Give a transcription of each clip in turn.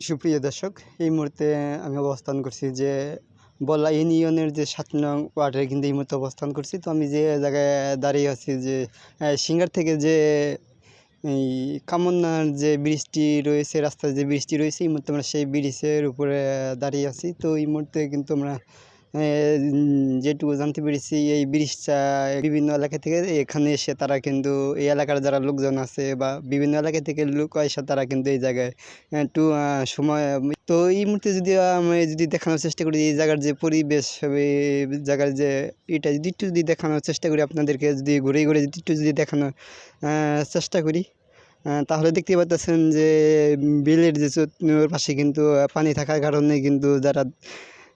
সুপ্রিয় দর্শক, এই মুহূর্তে আমি অবস্থান করছি যে বলা ইউনিয়নের যে সাত নং ওয়ার্ডে কিন্তু এই মুহূর্তে অবস্থান করছি। তো আমি যে জায়গায় দাঁড়িয়ে আছি যে সিঙ্গার থেকে যে, এই কামনার যে ব্রিজটি রয়েছে রাস্তায় যে বৃষ্টি রয়েছে, এই মুহূর্তে আমরা সেই ব্রিজের উপরে দাঁড়িয়ে আছি। তো এই মুহূর্তে কিন্তু আমরা যেটুকু জানতে পেরেছি, এই ব্রিজটা বিভিন্ন এলাকা থেকে এখানে এসে তারা কিন্তু এই এলাকার যারা লোকজন আছে বা বিভিন্ন এলাকা থেকে লোক এসে তারা কিন্তু এই জায়গায় একটু সময়, তো এই মুহূর্তে যদি আমি যদি দেখানোর চেষ্টা করি, এই জায়গার যে পরিবেশ জায়গার যে এটা যদি একটু যদি দেখানোর চেষ্টা করি আপনাদেরকে, যদি ঘুরে ঘুরে যদি একটু যদি দেখানোর চেষ্টা করি তাহলে দেখতে পাচ্ছেন যে বিলের যে পাশে কিন্তু পানি থাকার কারণে কিন্তু যারা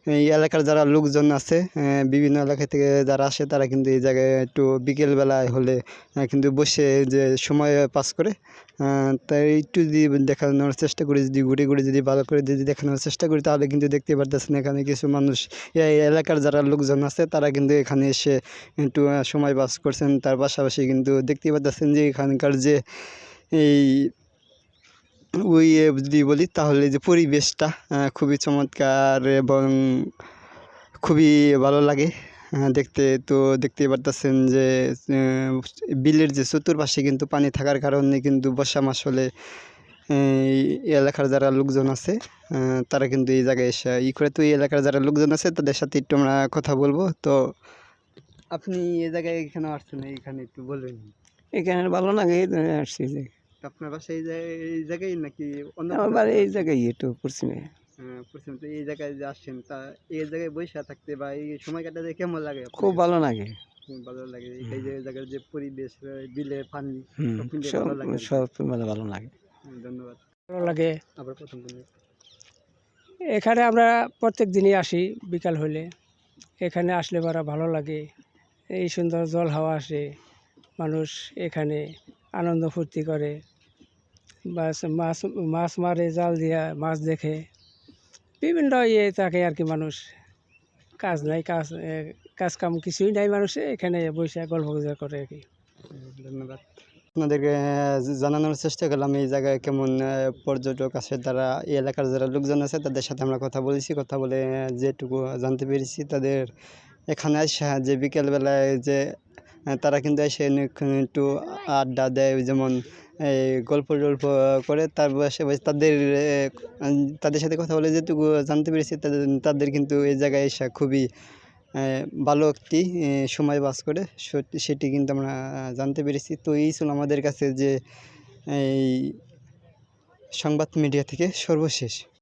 এই এলাকার যারা লোকজন আছে বিভিন্ন এলাকা থেকে যারা আসে, তারা কিন্তু এই জায়গায় একটু বিকেলবেলায় হলে কিন্তু বসে যে সময় পাস করে তাই একটু যদি দেখানোর চেষ্টা করি, যদি ঘুরে ঘুরে যদি ভালো করে যদি দেখানোর চেষ্টা করি, তাহলে কিন্তু দেখতে পারতেছেন এখানে কিছু মানুষ। এই এলাকার যারা লোকজন আছে, তারা কিন্তু এখানে এসে একটু সময় পাস করছেন। তার পাশাপাশি কিন্তু দেখতে পারতেছেন যে এখানকার যে এই ওই যদি বলি তাহলে যে পরিবেশটা খুবই চমৎকার এবং খুবই ভালো লাগে। দেখতে তো দেখতেই পারতেছেন যে বিলের যে চতুর্পাশে কিন্তু পানি থাকার কারণে কিন্তু বর্ষা মাস হলে এলাকার যারা লোকজন আছে তারা কিন্তু এই জায়গায় এসে, ই করে তো এই এলাকার যারা লোকজন আছে তাদের সাথে একটু আমরা কথা বলব। তো আপনি এই জায়গায় এখানে আসছেন? এইখানে একটু বলবেন। এখানে ভালো লাগে আসছি যে। আপনার বাসা এই জায়গায় এই জায়গায় নাকি অন্য আমার বাড়ি এই জায়গায় একটু পশ্চিমে। হ্যাঁ, পশ্চিম তো এই জায়গায় যে আসছেন তা এই জায়গায় বসে থাকতে বা এই সময় কাটাতে কেমন লাগে খুব ভালো লাগে। ভালো লাগে। এই যে জায়গার যে পরিবেশ আহ, বিলে পানি সব ভালো লাগে। সব মানে ভালো লাগে। ধন্যবাদ। ভালো লাগে। আবার প্রথম দিনে। এখানে আমরা প্রত্যেক দিনই আসি বিকাল হলে এখানে আসলে পরা ভালো লাগে। এই সুন্দর জল হাওয়া আসে। মানুষ এখানে আনন্দ ফুর্তি করে। বাস, মাছ মাছ মারে, জাল দিয়া, মাছ দেখে। বিভিন্ন ইয়ে থাকে আর কি মানুষ। কাজ নাই, কাজ কাজ কাম কিছুই নাই মানুষে, এখানে বসে গল্প গুজব করে আর কি। ধন্যবাদ। আপনাদেরকে জানানোর চেষ্টা করলাম এই জায়গায় কেমন পর্যটক আছে, তারা এই এলাকার যারা লোকজন আছে, তাদের সাথে আমরা কথা বলেছি, কথা বলে যেটুকু জানতে পেরেছি, তাদের এখানে আসা, যে বিকেলবেলায় যে তারা কিন্তু এসে একটু আড্ডা দেয় যেমন এই গল্প টল্প করে, তার বসে তাদের তাদের সাথে কথা বলে যেটুকু জানতে পেরেছি, তাদের তাদের কিন্তু এই জায়গায় এসে খুবই ভালো একটি সময় বাস করে সেটি কিন্তু আমরা জানতে পেরেছি। তো এই ছিল আমাদের কাছে যে এই সংবাদ মিডিয়া থেকে সর্বশেষ।